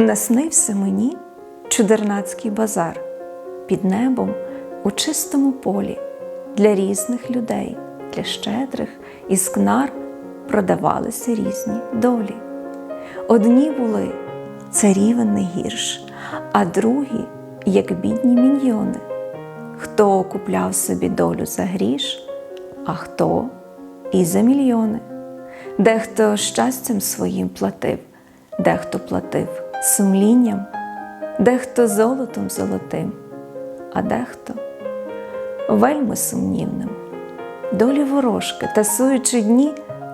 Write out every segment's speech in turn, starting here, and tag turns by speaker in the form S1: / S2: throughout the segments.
S1: Наснився мені чудернацький базар під небом у чистому полі для різних людей, для щедрих і скнар продавалися різні долі. Одні були царівен не гірш, а другі, як бідні міньйони. Хто купляв собі долю за гріш, а хто і за мільйони. Дехто щастям своїм платив, дехто платив сумлінням, дехто золотом золотим, а дехто вельми сумнівним. Долі ворожки, тасуючи дні,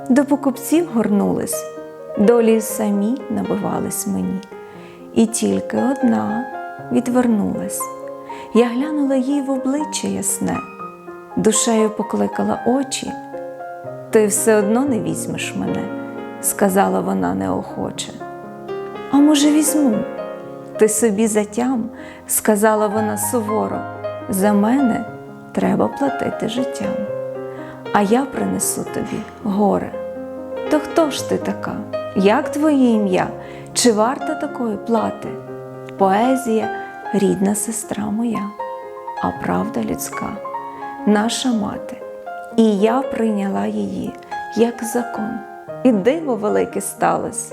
S1: до покупців горнулись, долі самі набивались мені, і тільки одна відвернулась. Я глянула їй в обличчя ясне, душею покликала очі. Ти все одно не візьмеш мене, сказала вона неохоче. А може, візьму? Ти собі затям, сказала вона суворо, за мене треба платити життям, а я принесу тобі горе. То хто ж ти така? Як твоє ім'я? Чи варта такої плати? Поезія рідна сестра моя, а правда людська, наша мати. І я прийняла її як закон, і диво велике сталось.